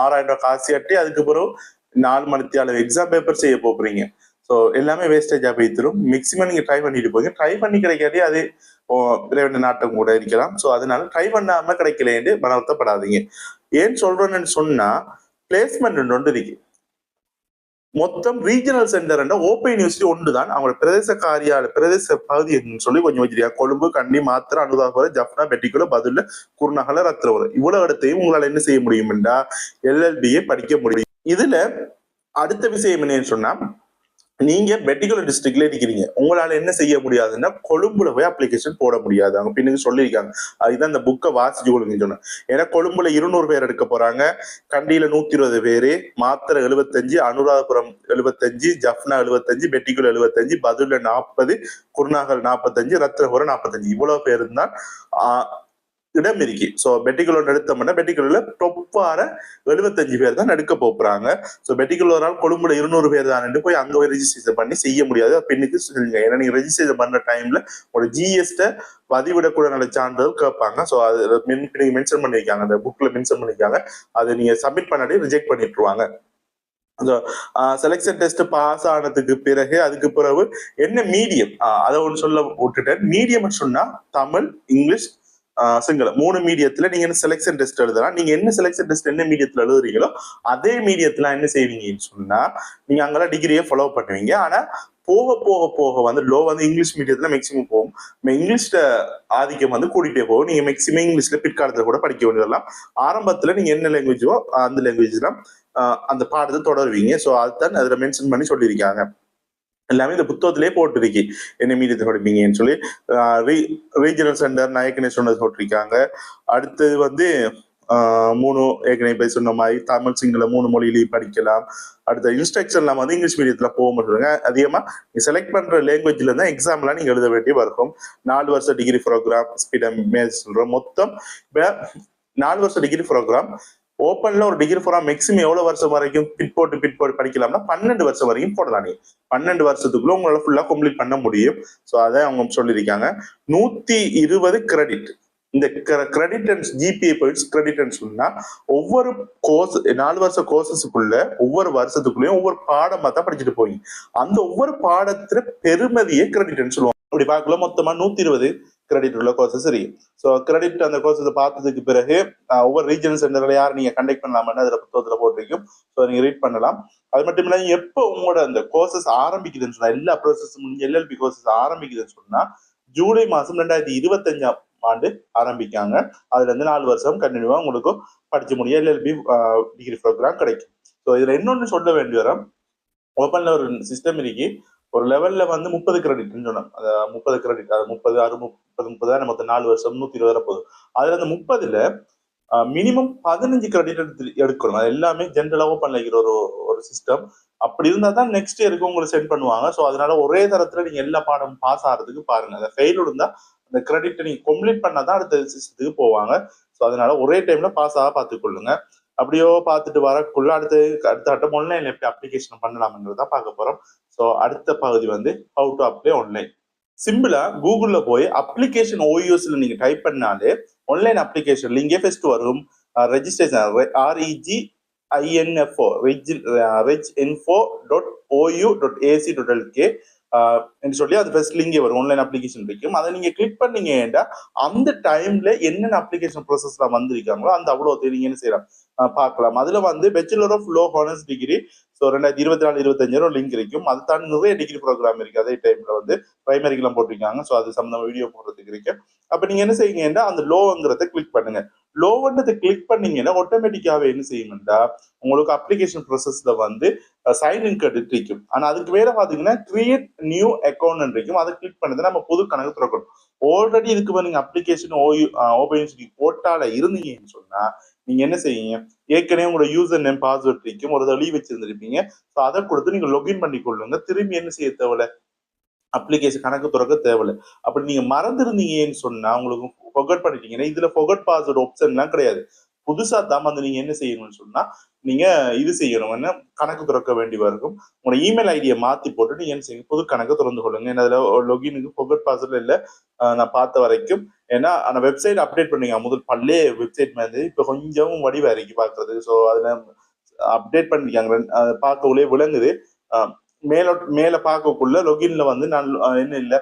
ஆறாயிரம் ரூபாய் காசு கட்டி அதுக்கு பிறகு நாலு மணித்தியால எக்ஸாம் பேப்பர் செய்ய போறீங்க. ஸோ எல்லாமே வேஸ்டேஜா போய்த்திரும் மேக்ஸிமம் நீங்க ட்ரை பண்ணிட்டு போங்க. ட்ரை பண்ணி கிடைக்காதே அது இறைவன் நாட்டம் கூட இருக்கலாம். ஸோ அதனால ட்ரை பண்ணாம கிடைக்கலேன்னு மனவர்த்தப்படாதீங்க ஏன் சொல்றேன்னு சொன்னா பிளேஸ்மெண்ட் ஒன்று இருக்கு. மொத்தம் ரீஜனல் சென்டர் ஓப்பன் யூனிவர்சிட்டி ஒன்று தான். அவங்களோட பிரதேச காரியாலய பிரதேச பகுதி சொல்லி கொஞ்சம் வச்சிருக்கா கொழும்பு கண்டி மாத்திரை அனுதாபுரம் ஜப்னா பெட்டிக்குல பதில் குருநகல ரத்னபுரம். இவ்வளவு இடத்தையும் உங்களால் என்ன செய்ய முடியும்டா எல்எல்பியை படிக்க முடியும். இதுல அடுத்த விஷயம் என்னன்னு சொன்னா நீங்க பெட்டிகுலர் டிஸ்ட்ரிக்ட்ல இருக்கிறீங்க. உங்களால என்ன செய்ய முடியாதுன்னா கொழும்புல போய் அப்ளிகேஷன் போட முடியாது. அவங்க பின்னுக்கு சொல்லியிருக்காங்க. அதுதான் அந்த புக்கை வாசிச்சு கொடுங்க சொன்னேன். ஏன்னா கொழும்புல இருநூறு பேர் எடுக்க போறாங்க. கண்டியில நூத்தி இருபது பேரு. மாத்திரை எழுபத்தஞ்சு அனுராதபுரம் எழுபத்தஞ்சு ஜஃப்னா எழுபத்தஞ்சு பெட்டிகுல எழுபத்தஞ்சு பதுல நாற்பது குருநாகல் நாற்பத்தஞ்சு ரத்னபுரம் நாற்பத்தஞ்சு இவ்வளவு பேர் தான் இடம் இருக்கு ஸோ பெட்டிகுலர் எடுத்தோம்னா பெட்டிகுலர்ல டொப்பார எழுபத்தஞ்சு பேர் தான் எடுக்க போறாங்க. ஸோ பெட்டிகுலரால் கொழும்புல இருநூறு பேர் தான் போய் அங்க போய் ரெஜிஸ்ட்ரேஷன் பண்ணி செய்ய முடியாது. பெண்ணுக்கு சொல்லுங்க. ஏன்னா நீங்க ரெஜிஸ்ட்ரேஷன் பண்ற டைம்ல ஒரு ஜிஎஸ்ட பதிவிடக்கூட நல்ல சான்றிதழ் கேட்பாங்க. ஸோ அது மென்ஷன் பண்ணிருக்காங்க அந்த புக்ல மென்ஷன் பண்ணிருக்காங்க அதை நீங்க சப்மிட் பண்ணாடி ரிஜெக்ட் பண்ணிட்டுருவாங்க. செலெக்ஷன் டெஸ்ட் பாஸ் ஆனதுக்கு பிறகு அதுக்கு பிறகு என்ன மீடியம் அதை ஒன்று சொல்ல விட்டுட்டேன். மீடியம் சொன்னா தமிழ் இங்கிலீஷ் சிங்களம். மூணு மீடியத்துல நீங்க என்ன செலெக்ஷன் டெஸ்ட் எழுதலாம் நீங்க என்ன செலெக்ஷன் டெஸ்ட் என்ன மீடியத்துல எழுதுறீங்களோ அதே மீடியத்துல என்ன செய்வீங்கன்னு சொன்னா நீங்க அங்கெல்லாம் டிகிரியை ஃபாலோ பண்ணுவீங்க. ஆனா போக போக போக வந்து லோ வந்து இங்கிலீஷ் மீடியத்துல மேக்சிமம் போகும். இங்கிலீஷ்ல ஆதிக்கம் வந்து கூட்டிகிட்டே போகும். நீங்க மேக்சிமம் இங்கிலீஷ்ல பிற்காலத்துல கூட படிக்க வேண்டியதெல்லாம் ஆரம்பத்துல நீங்க என்ன லாங்குவேஜோ அந்த லாங்குவேஜ் தான் அந்த பாடத்தை தொடருவீங்க. ஸோ அதுதான் அதில் மென்ஷன் பண்ணி சொல்லியிருக்காங்க. எல்லாமே இந்த புத்தகத்திலே போட்டிருக்கு. என்ன மீடியத்தை படிப்பீங்கன்னு சொல்லி ரீஜனல் சென்டர் நாயக்கனே சொன்னது போட்டிருக்காங்க. அடுத்தது வந்து மூணு ஏற்கனவே போய் சொன்ன மாதிரி தமிழ் சிங்கள மூணு மொழியிலையும் படிக்கலாம். அடுத்த இன்ஸ்ட்ரக்ஷன்லாம் வந்து இங்கிலீஷ் மீடியத்தில் போக மாட்டாங்க அதிகமாக நீங்கள் செலக்ட் பண்ணுற லாங்குவேஜ்ல தான் எக்ஸாம்லாம் நீங்கள் எழுத வேண்டிய வரும் நாலு வருஷம் டிகிரி ப்ரோக்ராம் ஸ்பீடம் மேஜ் சொல்கிறோம் மொத்தம் இப்போ நாலு வருஷம் டிகிரி ப்ரோக்ராம் ஓப்பன்ல ஒரு டிகிரி ஃபோரா மேக்ஸிமம் எவ்வளவு வருஷம் வரைக்கும் பிட் போட்டு பிட் போட்டு படிக்கலாம்னா பன்னெண்டு வருஷம் வரைக்கும் போடலாம் நீ பன்னெண்டு வருஷத்துக்குள்ள உங்களால ஃபுல்லா கம்ப்ளீட் பண்ண முடியும். ஸோ அதை அவங்க சொல்லியிருக்காங்க. நூத்தி இருபது கிரெடிட் இந்த credit and GPA points credit சொன்னா ஒவ்வொரு கோர்ஸ் நாலு வருஷ கோர்சஸுக்குள்ள ஒவ்வொரு வருஷத்துக்குள்ளயும் ஒவ்வொரு பாடமா தான் படிச்சுட்டு போய் அந்த ஒவ்வொரு பாடத்துல பெருமதியே கிரெடிட்னு சொல்லுவாங்க. அப்படி பார்க்கல மொத்தமா நூத்தி இருபது கிரெடிட் உள்ள கோர்சஸ் சரி. ஸோ கிரெடிட் அந்த கோர்சஸ் பார்த்ததுக்கு பிறகு ஒவ்வொரு ரீஜன் சென்டர்ல யார் நீங்க கண்டக்ட் பண்ணலாம்னு அதுல புத்தகத்துல போட்டிருக்கும். ஸோ நீங்க ரீட் பண்ணலாம். அது மட்டும் இல்லாம எப்போ உங்களோட அந்த கோர்சஸ் ஆரம்பிக்குதுன்னு சொன்னா எல்லா ப்ரோசஸும் எல்எல்பி கோர்சஸ் ஆரம்பிக்குதுன்னு சொன்னா ஜூலை மாசம் ரெண்டாயிரத்தி இருபத்தஞ்சாம் ஆண்டு ஆரம்பிக்காங்க. அதுல இருந்து நாலு வருஷம் கண்டினியூவா உங்களுக்கு படிச்சு முடிய எல்எல்பி டிகிரி ப்ரோக்ராம் கிடைக்கும். ஸோ இதுல இன்னொன்னு சொல்ல வேண்டி வரும் ஓப்பன்ல ஒரு சிஸ்டம் இருக்கு. ஒரு லெவல்ல வந்து முப்பது கிரெடிட்னு சொன்னோம். அது முப்பது கிரெடிட் அது முப்பது ஆறு முப்பது முப்பது மொத்தம் நாலு வருஷம் நூத்தி இருபது போகுது. அதுல அந்த முப்பதுல மினிமம் பதினஞ்சு கிரெடிட் எடுத்து எடுக்கணும். அது எல்லாமே ஜென்ரலாக ஓப்பன் இருக்கிற ஒரு ஒரு சிஸ்டம் அப்படி இருந்தால் தான் நெக்ஸ்ட் இயருக்கு உங்களுக்கு சென்ட் பண்ணுவாங்க. ஸோ அதனால ஒரே தரத்துல நீங்க எல்லா பாடமும் பாஸ் ஆகிறதுக்கு பாருங்க. அதை ஃபெயில் இருந்தா அந்த கிரெடிட்டை நீங்க கம்ப்ளீட் பண்ணாதான் அடுத்த சிஸ்டத்துக்கு போவாங்க. ஸோ அதனால ஒரே டைம்ல பாஸ் ஆக பார்த்துக்கொள்ளுங்க அப்படியோ பார்த்துட்டு வரக்குள்ள அடுத்து அடுத்த ஆட்டம் ஆன்லைன்ல எப்படி அப்ளிகேஷன் பண்ணலாம்ங்கிறத பார்க்க போறோம். ஸோ அடுத்த பகுதி வந்து ஹவு டு அப்ளை ஆன்லைன் சிம்பிளா கூகுளில் போய் அப்ளிகேஷன் ஓயூஸ்ல நீங்க டைப் பண்ணாலே ஆன்லைன் அப்ளிகேஷன் லிங்கே ஃபர்ஸ்ட் வரும். Registration REG INFO reg reg info dot OU dot AC dot LK என்று சொல்லி அது ஃபர்ஸ்ட் லிங்கே வரும். ஆன்லைன் அப்ளிகேஷன் இருக்கும் அதை நீங்க கிளிக் பண்ணீங்கன்னா அந்த டைம்ல என்னென்ன அப்ளிகேஷன் ப்ரோசஸ்லாம் வந்திருக்காங்களோ அந்த அவ்வளோ நீங்க என்ன செய்யலாம்? பார்க்கலாம். அதுல வந்து bachelor of law honours degree so ரெண்டாயிரத்தி இருபத்தி நாலு இருபத்தஞ்சு லிங்க் இருக்கும் அது தாண்டி நிறைய டிகிரி ப்ரோக்ராம் இருக்கு. அதே டைம்ல வந்து பிரைமரிக்கெல்லாம் போட்டிருக்காங்க. ஸோ அது சம்மந்தமாக வீடியோ போடுறதுக்கு இருக்கு. அப்ப நீங்க என்ன செய்யுங்கன்னா அந்த லோங்கிறத கிளிக் பண்ணுங்க. லோவன்றதை கிளிக் பண்ணீங்கன்னா ஆட்டோமேட்டிக்காவே என்ன செய்யுங்கன்னா உங்களுக்கு அப்ளிகேஷன் ப்ரொசஸ்ல வந்து சைன் இன் கிரெடிட் இருக்கும் ஆனா அதுக்கு மேல பாத்தீங்கன்னா கிரியேட் நியூ அக்கௌண்ட் இருக்கும் அதை கிளிக் பண்ணது நம்ம புது கணக்கு திறக்கணும். ஆல்ரெடி இதுக்கு நீங்க அப்ளிகேஷன் ஓயூ ஓபன் போட்டால இருந்தீங்கன்னு சொன்னா நீங்க என்ன செய்யுங்க ஏற்கனவே உங்களோட யூசர் நேம் பாஸ்வேர்ட் இருக்கும் ஒரு தெளிவு வச்சிருந்திருப்பீங்க. ஸோ அதை கொடுத்து நீங்க லொகின் பண்ணி கொள்ளுங்க திரும்பி என்ன செய்ய தேவையில்ல? அப்ளிகேஷன் கணக்கு திறக்க தேவையில்ல. அப்படி நீங்க மறந்துருந்தீங்கன்னு சொன்னா உங்களுக்கு ஃபொகட் பண்ணிட்டீங்கன்னா இதுல ஃபொகட் பாஸ்வேர்ட் ஆப்ஷன்லாம் கிடையாது. புதுசா தான் வந்து நீங்க என்ன செய்யணும்னு சொன்னா நீங்க இது செய்யணும். என்ன? கணக்கு திறக்க வேண்டி வரும் உங்களோட இமெயில் ஐடியை மாத்தி போட்டு நீங்க என்ன செய்யுங்க? புது கணக்கு திறந்து கொள்ளுங்க. ஏன்னா அதுல லொகினுக்கு ஃபொகட் பாஸ்வேர்டு இல்ல. நான் பார்த்த வரைக்கும். ஏன்னா அந்த வெப்சைட் அப்டேட் பண்ணீங்க. முதல் பல்லே வெப்சைட் மாதிரி இப்ப கொஞ்சம் வடிவா இருக்கு பாக்குறது ஸோ அதுல அப்டேட் பண்ணிருக்காங்க. ரெண்டு- அது பார்க்கவுலே விளங்குது. மேல மேல பார்க்கக்குள்ள லொகின்ல வந்து நான் என்ன இல்ல.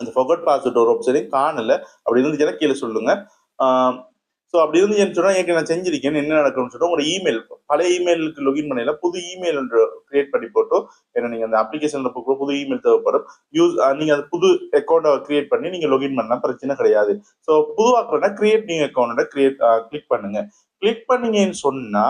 அந்த ஃபொகட் பாஸ்வேர்ட் ஒரு ஆப்ஷனையும் காணல. அப்படி இருந்துச்சுன்னா கீழே சொல்லுங்க. ஸோ அப்படி இருந்துச்சுன்னு சொன்னா ஏற்கனவே நான் செஞ்சிருக்கேன். என்ன நடக்கும்னு சொல்லிட்டு உங்களோட இமெயில் பழைய இமெயிலுக்கு லொகின் பண்ணல புது இமெயில் கிரியேட் பண்ணி போட்டோ ஏன்னா நீங்க அந்த அப்ளிகேஷன்ல போக புது இமெயில் தேவைப்படும். யூஸ் நீங்க அந்த புது அக்கௌண்ட்டை கிரியேட் பண்ணி நீங்க லொகின் பண்ணலாம் பிரச்சனை கிடையாது. ஸோ புதுவாக்கணும்னா கிரியேட் நியூ அக்கௌண்ட்டை கிரியேட் கிளிக் பண்ணுங்க. கிளிக் பண்ணீங்கன்னு சொன்னா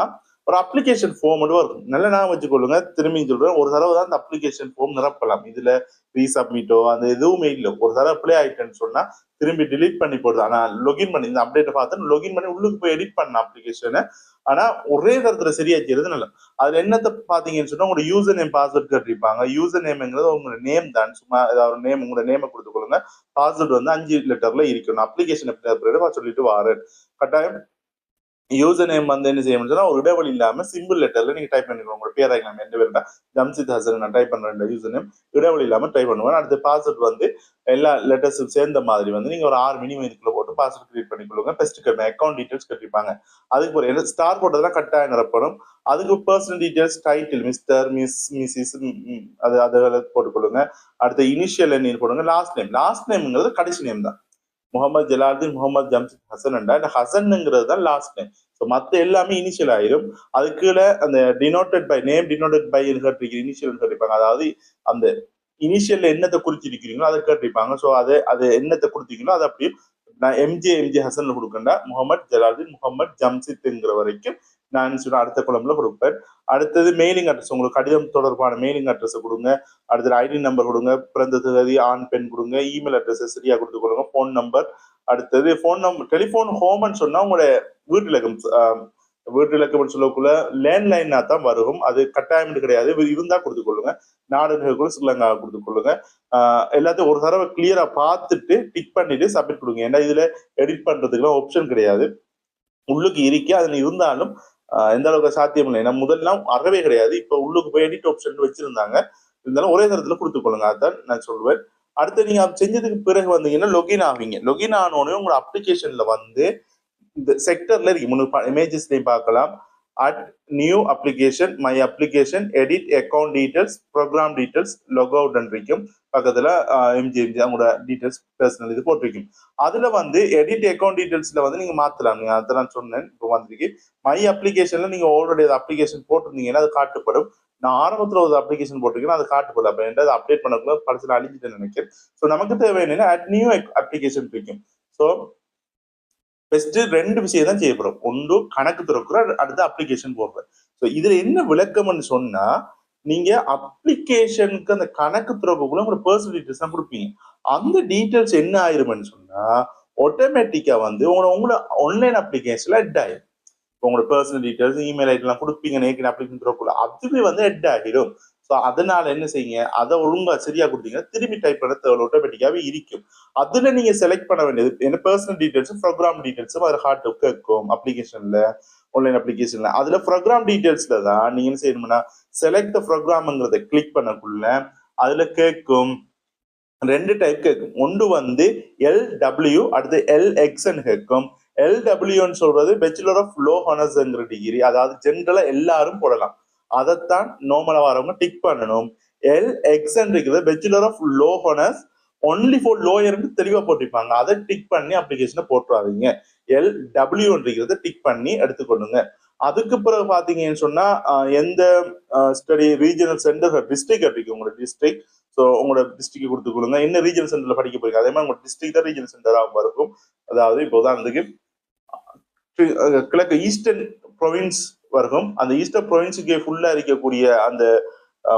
ஒரு அப்ளிகேஷன் ஃபார்ம் மட்டும் இருக்கும் நல்ல நான் வச்சுக்கொள்ளுங்க. திரும்பி சொல்றேன். ஒரு தடவை தான் அந்த அப்ளிகேஷன் ஃபார்ம் நிரப்பலாம். இதுல ரீசப்மிட்டோ அந்த எதுவுமே இல்லை. ஒரு தடவை அப்ளை ஆயிட்டேன்னு சொன்னா திரும்பி டிலீட் பண்ணி போடுது. ஆனா லொகின் பண்ணி இந்த அப்டேட்டை பார்த்து லொகின் பண்ணி உள்ளுக்கு போய் எடிட் பண்ண அப்ளிகேஷனை ஆனா ஒரே தரத்துல சரியாக்கிறது நல்ல அதுல என்னத்தை பாத்தீங்கன்னு சொன்னா உங்களோட யூசர் நேம் பாஸ்வேர்ட் கேட்டிருப்பாங்க. யூசர் நேம்ங்கிறது உங்களோட நேம் தான். சும்மா ஏதாவது ஒரு நேம் உங்களோட நேமை கொடுத்து கொள்ளுங்க பாஸ்வேர்ட் வந்து அஞ்சு லெட்டர்ல இருக்கணும். அப்ளிகேஷன் எப்படி சொல்லிட்டு வாரேன். கட்டாயம் யூசர் நேம் வந்து என்ன செய்ய முடியும்னா ஒரு இடைவெளி இல்லாம சிம்பிள் லெட்டர்ல நீங்க டைப் பண்ணிக்கணும் உங்களோட பேர் ஆகலாம் எந்த பேருண்டா ஜம்சித் ஹசன் நான் டைப் பண்றேன். யூசர் நேம் இடைவெளி இல்லாம டைப் பண்ணுவேன் அடுத்து பாஸ்வேர்ட் வந்து எல்லா லெட்டர்ஸும் சேர்ந்த மாதிரி வந்து நீங்க ஒரு ஆறு மினிமம் இதுக்குள்ள போட்டு பாஸ்வேர்ட் கிரியேட் பண்ணிக்கொள்ளுங்க பெஸ்ட் கட்டணும் அக்கௌண்ட் டீடைல்ஸ் கட்டிருப்பாங்க அதுக்கு ஒரு ஸ்டார் போட்டதெல்லாம் கட்டாயம் நிரப்பணும். அதுக்கு personal details title mister miss missus அது அதை போட்டுக்கொள்ளுங்க. அடுத்து இனிஷியல் என்ன போடுங்க. லாஸ்ட் நேம் லாஸ்ட் நேம்ங்கிறது கடைசி நேம் தான். முகமது ஜலாலுதீன் முகமது ஜம்ஷித் ஹசன் இந்த ஹசன்ங்கிறது தான் லாஸ்ட் நேம் ஸோ மற்ற எல்லாமே இனிஷியல் ஆயிரும். அது கீழே அந்த denoted by name denoted by கேட்டிருக்கிற initial கேட்டிருப்பாங்க. அதாவது அந்த இனிஷியல்ல என்னத்தை குறிச்சிருக்கிறீங்களோ அதை கேட்டிருப்பாங்க. ஸோ அது அது என்னத்தை கொடுத்தீங்களோ அதை அப்படியே நான் எம்ஜே எம்ஜே ஹசன் கொடுக்கண்டா முகமது ஜலாலுதீன் முகமது ஜம்சித்ங்கிற வரைக்கும் நான் சொன்ன அடுத்த குழம்புல கொடுப்பேன். அடுத்தது மெயிலிங் அட்ரஸ் உங்களுக்கு கடிதம் தொடர்பான மெயிலிங் அட்ரஸ் கொடுங்க. அடுத்தது ஐடி நம்பர் கொடுங்க பிறந்த தேதி ஆண் பெண் கொடுங்க இமெயில் அட்ரஸ் சரியா கொடுத்து கொடுங்க ஃபோன் நம்பர் அடுத்தது ஃபோன் நம்பர் டெலிஃபோன் ஹோம்னு சொன்னா உங்களோட வீட்டு இலக்கம் ஆஹ், வீட்டு இலக்கம்னு சொல்லக்குள்ள லேண்ட்லைனா தான் வரும். அது கட்டாயம் கிடையாது. இருந்தால் இருந்தா கொடுத்து கொள்ளுங்க. நாடுகளுக்குள்ள ஸ்ரீலங்கா கொடுத்து கொள்ளுங்க. ஆஹ், எல்லாத்தையும் ஒரு தடவை கிளியரா பார்த்துட்டு டிக் பண்ணிட்டு சப்மிட் கொடுங்க. ஏன்னா இதுல எடிட் பண்ணுறதுக்குலாம் ஆப்ஷன் கிடையாது. உள்ளுக்கு இருக்கே அதுல இருந்தாலும் எந்த அளவுக்கு சாத்தியம் இல்லை ஏன்னா முதல்லாம் அறவே கிடையாது. இப்ப உள்ளுக்கு போய் எடிட் ஆப்ஷன் வச்சிருந்தாங்க. இருந்தாலும் ஒரே நேரத்தில் கொடுத்துக்கொள்ளுங்க அதான் நான் சொல்லுவேன் அடுத்து நீங்க செஞ்சதுக்கு பிறகு வந்தீங்கன்னா லொகின் ஆவீங்க. லொகின் ஆனோடனே உங்களோட அப்ளிகேஷன்ல வந்து இந்த செக்டர்ல இருக்கு. முன்னு இமேஜஸ்லையும் பார்க்கலாம். Add new application my application edit account details programme details logout out இருக்கும் பக்கத்துல எம்ஜிஎம்ஜி அவங்களோட டீடைல்ஸ் பர்சனல் இது போட்டிருக்கும். அதுல வந்து எடிட் அக்கௌண்ட் டீடைல்ஸ்ல வந்து நீங்க மாத்தலாம். நீங்க அதை நான் சொன்னேன். இப்போ வந்திருக்கு. மை அப்ளிகேஷன்ல நீங்க ஆல்ரெடி அது அப்ளிகேஷன் போட்டிருந்தீங்கன்னா அது காட்டுப்படும். நான் ஆரம்பத்துல ஒரு அப்ளிகேஷன் போட்டிருக்கேன் அது காட்டுப்படல. அப்ப என்ன அப்டேட் பண்ணக்குள்ள படத்துல அழிஞ்சிட்டு நினைக்கிறேன். ஸோ நமக்கு தேவை என்னன்னா அட் நியூ அப்ளிகேஷன் இருக்கும் ஸோ ஃபர்ஸ்ட் ரெண்டு விஷயம் தான் செய்யப்படும் ஒன்று கணக்கு திறக்கிற அடுத்து அப்ளிகேஷன் போடுறோம் ஸோ இதுல என்ன விளக்கம்னு சொன்னா நீங்க அப்ளிகேஷனுக்கு அந்த கணக்கு திறக்கக்குள்ள ஒரு பர்சனல் டீட்டெயில்ஸ் தான் கொடுப்பீங்க. அந்த டீட்டெயில்ஸ் என்ன ஆயிரும்னு சொன்னா ஆட்டோமேட்டிக்கா வந்து உங்களோட உங்களோட ஆன்லைன் அப்ளிகேஷன்ல அட் ஆயிரும். உங்களோட பர்சனல் டீட்டெயில்ஸ் இமெயில் ஐடிலாம் கொடுப்பீங்க நேக்கின் அப்ளிகேஷன் திறக்குள்ள அதுவே வந்து அட் ஆகிடும் ஸோ அதனால என்ன செய்யுங்க? அதை ஒழுங்கா சரியா கொடுத்தீங்கன்னா திரும்பி டைப் பண்ண ஆட்டோமேட்டிக்காகவே ஆட்டோமேட்டிக்காவே இருக்கும். அதுல நீங்க செலக்ட் பண்ண வேண்டியது என்ன பர்சனல் டீடைல்ஸும் ப்ரோக்ராம் டீடைல்ஸும் அது ஹார்ட் கேட்கும் அப்ளிகேஷன்ல ஆன்லைன் அப்ளிகேஷன்ல அதுல ப்ரோக்ராம் டீடைல்ஸ்ல தான் நீங்க என்ன செய்யணும்னா செலக்ட் த ப்ரோக்ராம்ங்கிறத கிளிக் பண்ணக்குள்ள அதுல கேட்கும் ரெண்டு டைப் கேட்கும். ஒன்று வந்து எல் டபிள்யூ அடுத்து எல் எக்ஸ்ன்னு கேட்கும். எல் டபிள்யூன்னு சொல்றது பேச்சுலர் ஆஃப் லோ ஹானர்ஸ்ங்கிற டிகிரி அதாவது ஜென்ரலா எல்லாரும் போடலாம். அதைத்தான் நார்மலா வரவங்க டிக் பண்ணணும். எல் எக்ஸ்என் இருக்குது bachelor of law honours only for லோயர்னு தெளிவா போட்டிருப்பாங்க. அதை டிக் பண்ணி அப்ளிகேஷனை போட்டுறாதீங்க. எல் டபிள்யூன்றத டிக் பண்ணி எடுத்துக்கொள்ளுங்க. அதுக்கு பிறகு பாத்தீங்கன்னு சொன்னா எந்த ஸ்டடி ரீஜனல் சென்டர் டிஸ்ட்ரிக்ட் இருக்கு? உங்களோட டிஸ்ட்ரிக்ட் ஸோ உங்களோட டிஸ்ட்ரிக்ட் கொடுத்துக்கொள்ளுங்க என்ன ரீஜனல் சென்டர்ல படிக்க போறீங்க? அதே மாதிரி உங்க டிஸ்ட்ரிக்ட் தான் ரீஜனல் சென்டராக இருக்கும் அதாவது இப்போ உதாரணத்துக்கு கிழக்கு ஈஸ்டர்ன் ப்ரொவின்ஸ் வரும் அந்த ஈஸ்டர் ப்ரொவின்ஸுக்கு ஃபுல்லா இருக்கக்கூடிய அந்த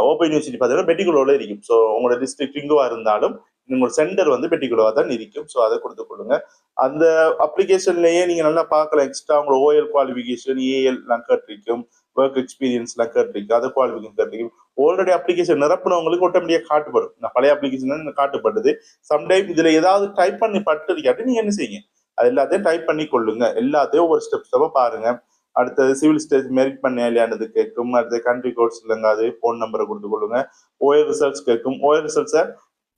ஓப்பன் யூனிவர்சிட்டி பார்த்தீங்கன்னா பெட்டிகுலோல இருக்கும். ஸோ உங்களோட டிஸ்ட்ரிக்ட் இங்குவா இருந்தாலும் உங்களோட சென்டர் வந்து பெட்டிகுலவா தான் இருக்கும். ஸோ அதை கொடுத்து கொள்ளுங்க. அந்த அப்ளிகேஷன்லயே நீங்க நல்லா பார்க்கலாம். எக்ஸ்ட்ரா உங்களோட ஓஎல் குவாலிஃபிகேஷன் ஏஎல் கேட்டிருக்கும். ஒர்க் எக்ஸ்பீரியன்ஸ் எல்லாம் கேட்டிருக்கு அதை குவாலிஃபிகேஷன் கேட்டிருக்கும். ஆல்ரெடி அப்ளிகேஷன் நிரப்புனவங்களுக்கு ஆட்டோமேட்டிக்கா காட்டுப்படும். நான் பழைய அப்ளிகேஷன் காட்டுப்படுது சம்டைம் இதில் ஏதாவது டைப் பண்ணி பட்டிருக்காட்டி நீங்கள் என்ன செய்யுங்க? அது எல்லாத்தையும் டைப் பண்ணி கொள்ளுங்க. எல்லாத்தையும் ஒரு ஸ்டெப் ஸ்டெப்பாக பாருங்கள் அடுத்தது சிவில் ஸ்டேஜ் மெரிட் பண்ண இல்லையானது கேட்கும். அடுத்தது கண்ட்ரி கோட்ஸ் இல்லைங்க அது ஃபோன் நம்பரை கொடுத்து கொள்ளுங்க. ஓஏ ரிசல்ட்ஸ் கேட்கும். ஓஏ ரிசல்ட்ஸை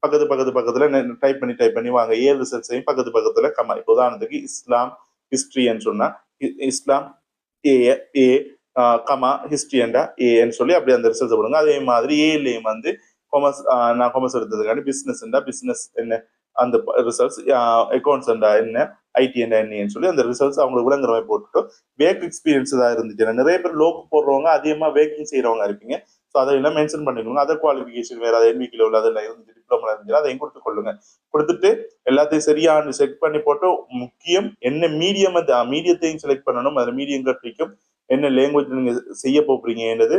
பக்கத்து பக்கத்து பக்கத்தில் டைப் பண்ணி டைப் பண்ணி வாங்க. ஏ ரிசல்ட்ஸையும் பக்கத்து பக்கத்தில் கம்மா இப்போ உதாரணத்துக்கு இஸ்லாம் ஹிஸ்ட்ரின்னு சொன்னால் இஸ்லாம் ஏ ஏ கமா ஹிஸ்ட்ரியண்டா ஏன்னு சொல்லி அப்படி அந்த ரிசல்ட்ஸ் போடுங்க. அதே மாதிரி ஏலையும் வந்து கொமர்ஸ் நான் கொமர்ஸ் எடுத்ததுக்காண்டி பிஸ்னஸ்ண்டா பிஸ்னஸ் என்ன அந்த ரிசல்ட்ஸ் அக்கௌண்ட்ஸ்ண்டா என்ன ஐடி என்னன்னு சொல்லி அந்த ரிசல்ட்ஸ் அவங்களுக்கு விளங்குற மாதிரி போட்டுட்டு வேக் எக்ஸ்பீரியன்ஸ் தான் இருந்துச்சு. நிறைய பேர் லோக்கு போடுறவங்க அதிகமாக வேக்கிங் செய்கிறவங்க இருப்பீங்க. ஸோ அதை எல்லாம் மென்ஷன் பண்ணிக்கோங்க அதர் குவாலிஃபிகேஷன் வேறு அது என்விக்கில் உள்ள அதில் இருந்துச்சு டிப்ளமோ இருந்துச்சு. அதையும் கொடுத்து கொள்ளுங்க. கொடுத்துட்டு எல்லாத்தையும் சரியான செக் பண்ணி போட்டு முக்கியம் என்ன மீடியம் மீடியத்தையும் செலக்ட் பண்ணணும். அதில் மீடியம் கட்டிக்கும் என்ன லாங்குவேஜ் நீங்கள் செய்ய போறீங்கன்றது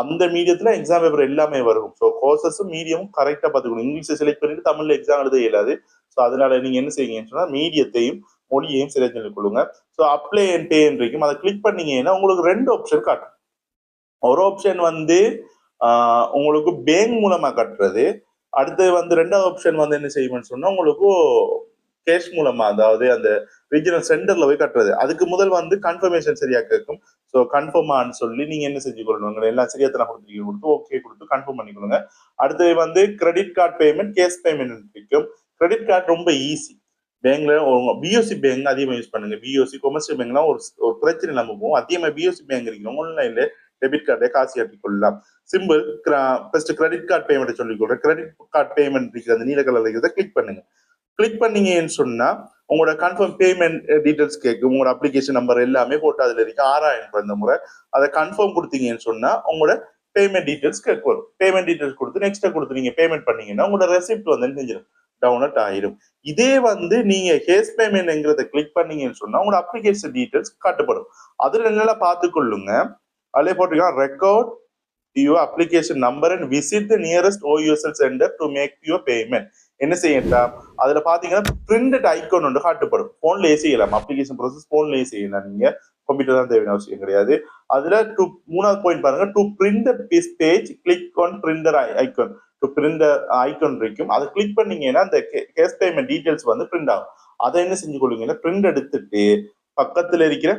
அந்த மீடியத்துல எக்ஸாம் பேப்பர் எல்லாமே வரும். ஸோ கோர்சஸும் மீடியமும் கரெக்டாக பார்த்துக்கணும். இங்கிலீஷை செலக்ட் பண்ணிட்டு தமிழ்ல எக்ஸாம் எழுத இயலாது. ஸோ அதனால நீங்க என்ன செய்யுங்கன்னு சொன்னா மீடியத்தையும் மொழியையும் செலக்ட் கொள்ளுங்க ஸோ அப்ளை அண்ட் பே இருக்கும் அதை கிளிக் பண்ணீங்கன்னா உங்களுக்கு ரெண்டு ஆப்ஷன் காட்டும். ஒரு ஆப்ஷன் வந்து உங்களுக்கு பேங்க் மூலமா கட்டுறது. அடுத்து வந்து ரெண்டாவது ஆப்ஷன் வந்து என்ன செய்யும்னு சொன்னா உங்களுக்கு கேஷ் மூலமா அதாவது அந்த ரீஜனல் சென்டர்ல போய் கட்டுறது. அதுக்கு முதல் வந்து கன்ஃபர்மேஷன் சரியா கேட்கும். ஸோ கன்ஃபார்மான்னு சொல்லி நீங்க என்ன செஞ்சு கொள்ளணும்? எல்லாம் சரியா தான் கொடுத்துருக்கீங்க? கொடுத்து ஓகே கொடுத்து கன்ஃபார்ம் பண்ணிக்கொள்ளுங்க அடுத்தது வந்து credit card payment cash payment இருக்கும் கிரெடிட் கார்டு ரொம்ப ஈஸி பேங்க்ல பிஓசி பேங்க் அதிகமாக யூஸ் பண்ணுங்க. பிஓசி கொமர்ஷியல் பேங்க்லாம் ஒரு ஒரு பிரச்சனை நம்ம போகும். அதிகமாக பிஓசி பேங்க் இருக்கிறோம் ஆன்லைன்ல டெபிட் கார்டை காசு ஏற்றி கொள்ளலாம். Simple first credit card payment சொல்லி கொடுறேன் கிரெடிட் கார்டு பேமெண்ட் இருக்கிற அந்த நீல கலர்ல இருக்கிறத கிளிக் பண்ணுங்க. கிளிக் பண்ணீங்கன்னு சொன்னா உங்களோட கன்ஃபார்ம் பேமெண்ட் டீடைல்ஸ் கேட்கும் உங்களோட அப்ளிகேஷன் நம்பர் எல்லாமே போட்டு அதுல இருக்கு. ஆறாயிரம் ரூபாய் இந்த முறை. அதை கன்ஃபார்ம் கொடுத்தீங்கன்னு சொன்னா உங்களோட பேமெண்ட் டீடைல்ஸ் கேட்கும் பேமெண்ட் டீடைல்ஸ் கொடுத்து நெக்ஸ்ட் கொடுத்து நீங்க பேமெண்ட் பண்ணீங்கன்னா உங்களோட ரெசிப்ட் வந்து செஞ்சிடும் டவுன்லோட் ஆயிடும் இதே வந்து நீங்க ஹேஸ் பேமெண்ட்ங்கிறத கிளிக் பண்ணீங்கன்னு சொன்னா உங்களோட அப்ளிகேஷன் டீடைல்ஸ் காட்டப்படும். அதுல என்னெல்லாம் பார்த்துக்கொள்ளுங்க? அதிலே போட்டிருக்கான் record your application number and visit the nearest OUSL centre to make your payment என்ன செய்யலாம் அதுல பாத்தீங்கன்னா பிரிண்டட் ஐக்கோன் ஒன்று காட்டப்படும். போன்லயே செய்யலாம். அப்ளிகேஷன் ப்ராசஸ் போன்லயே செய்யலாம் நீங்க. கம்ப்யூட்டர் தான் தேவையான அவசியம் கிடையாது. அதுல டூ மூணாவது பாயிண்ட் பாருங்க. To print this page click on printer icon printer icon இருக்கும். அதை கிளிக் பண்ணீங்கன்னா அந்த கேஸ் பேமெண்ட் டீடைல்ஸ் வந்து பிரிண்ட் ஆகும். அதை என்ன செஞ்சு கொள்ளுங்கன்னா பிரிண்ட் எடுத்துட்டு பக்கத்தில் இருக்கிற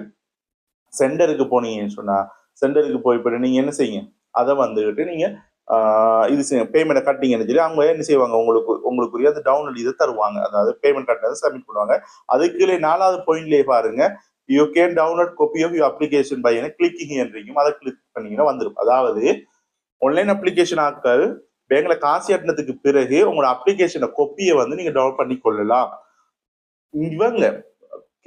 சென்டருக்கு போனீங்கன்னு சொன்னால் சென்டருக்கு போய் போய்ட்டு நீங்கள் என்ன செய்யுங்க? அதை வந்துக்கிட்டு நீங்கள் இது பேமெண்ட்டை கட்டிங்கன்னு சொல்லி அவங்க என்ன செய்வாங்க? உங்களுக்கு உங்களுக்குரிய அந்த டவுன்லோட் இதை தருவாங்க. அதாவது பேமெண்ட் கட்டினதை சப்மிட் பண்ணுவாங்க. அதுக்குள்ளே நாலாவது பாயிண்ட்லேயே பாருங்க. You can download copy of you application by clicking என்றீங்க அதை கிளிக் பண்ணீங்கன்னா வந்துடும் அதாவது ஆன்லைன் அப்ளிகேஷன் ஆக்கள் பேங்க்ல காசு எட்டினதுக்கு பிறகு உங்களோட அப்ளிகேஷனை கொப்பியை வந்து நீங்க டவுன்லோட் பண்ணி கொள்ளலாம். இவங்க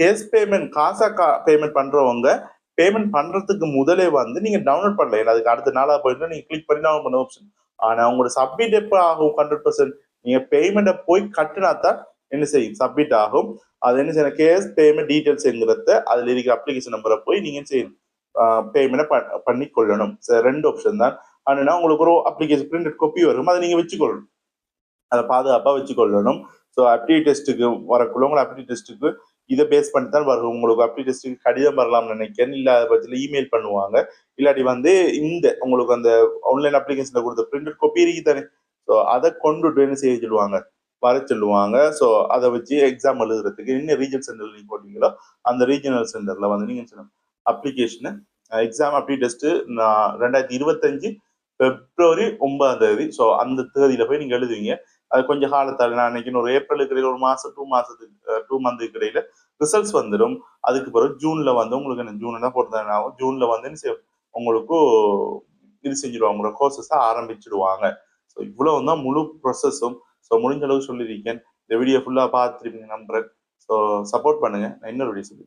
கேஸ் பேமெண்ட் காசா பேமெண்ட் பண்றவங்க பேமெண்ட் பண்றதுக்கு முதலே வந்து நீங்க டவுன்லோட் பண்ணல ஏன்னா அதுக்கு அடுத்த நாளா போயிட்டு நீங்க கிளிக் பண்ணி டவுன்லோட் பண்ண ஆப்ஷன் ஆனா உங்களோட சப்மிட் எப்போ ஆகும்? ஹண்ட்ரட் பர்சன்ட் நீங்க பேமெண்ட்டை போய் கட்டினா தான் என்ன செய்யும்? சப்மிட் ஆகும். அது என்ன செய்யணும் கேஸ் பேமெண்ட் டீட்டெயில்ஸ்ங்கிறத அதுல இருக்கிற அப்ளிகேஷன் நம்பரை போய் நீங்க செய்யணும் பேமெண்ட்டை பண்ணி கொள்ளணும் சரி, ரெண்டு ஆப்ஷன் தான். அப்படின்னா உங்களுக்கு ஒரு அப்ளிகேஷன் பிரிண்டட் காப்பி வரும். அதை நீங்கள் வச்சுக்கொள்ளணும். அதை பாதுகாப்பாக வச்சுக்கொள்ளணும். ஸோ அப்டி டெஸ்ட்டுக்கு வரக்குள்ள உங்களை அப்டி டெஸ்ட்டுக்கு இதை பேஸ் பண்ணி தான் வரும். உங்களுக்கு அப்டி டெஸ்ட்டுக்கு கடிதம் வரலாம்னு நினைக்கிறேன். இல்லாத பட்சத்தில் இமெயில் பண்ணுவாங்க. இல்லாட்டி வந்து இந்த உங்களுக்கு அந்த ஆன்லைன் அப்ளிகேஷனில் கொடுத்த பிரிண்டட் காப்பி இருக்கு தானே ஸோ அதை கொண்டுட்டு என்ன செய்ய சொல்லுவாங்க? வர சொல்லுவாங்க. ஸோ அதை வச்சு எக்ஸாம் எழுதுறதுக்கு என்ன ரீஜனல் சென்டர்ல நீங்கள் போட்டீங்களோ அந்த ரீஜனல் சென்டரில் வந்து நீங்கள் அப்ளிகேஷனை எக்ஸாம் அப்படி நான் ரெண்டாயிரத்தி இருபத்தஞ்சு பிப்ரவரி ஒன்பதாம் தேதி. ஸோ அந்த தேதியில போய் நீங்க எழுதுவீங்க. அது கொஞ்சம் காலத்தால் நான் நினைக்கணும் ஒரு ஏப்ரலுக்கு இடையில ஒரு மாசம் டூ மாசத்துக்கு டூ மந்த்துக்கு இடையில ரிசல்ட்ஸ் வந்துடும். அதுக்கு பிறகு ஜூன்ல வந்து உங்களுக்கு என்ன ஜூன் தான் போட்டுதான் ஆகும்? ஜூன்ல வந்து உங்களுக்கு இது செஞ்சிடுவாங்க உங்களோட கோர்சஸ் ஆரம்பிச்சிடுவாங்க ஸோ இவ்வளவு தான் முழு ப்ரொசஸும் ஸோ முடிஞ்ச அளவுக்கு சொல்லியிருக்கேன். இந்த வீடியோ ஃபுல்லாக பார்த்துருப்பீங்க நம்புறேன் ஸோ சப்போர்ட் பண்ணுங்க. நான் இன்னொரு வீடியோ சொல்லி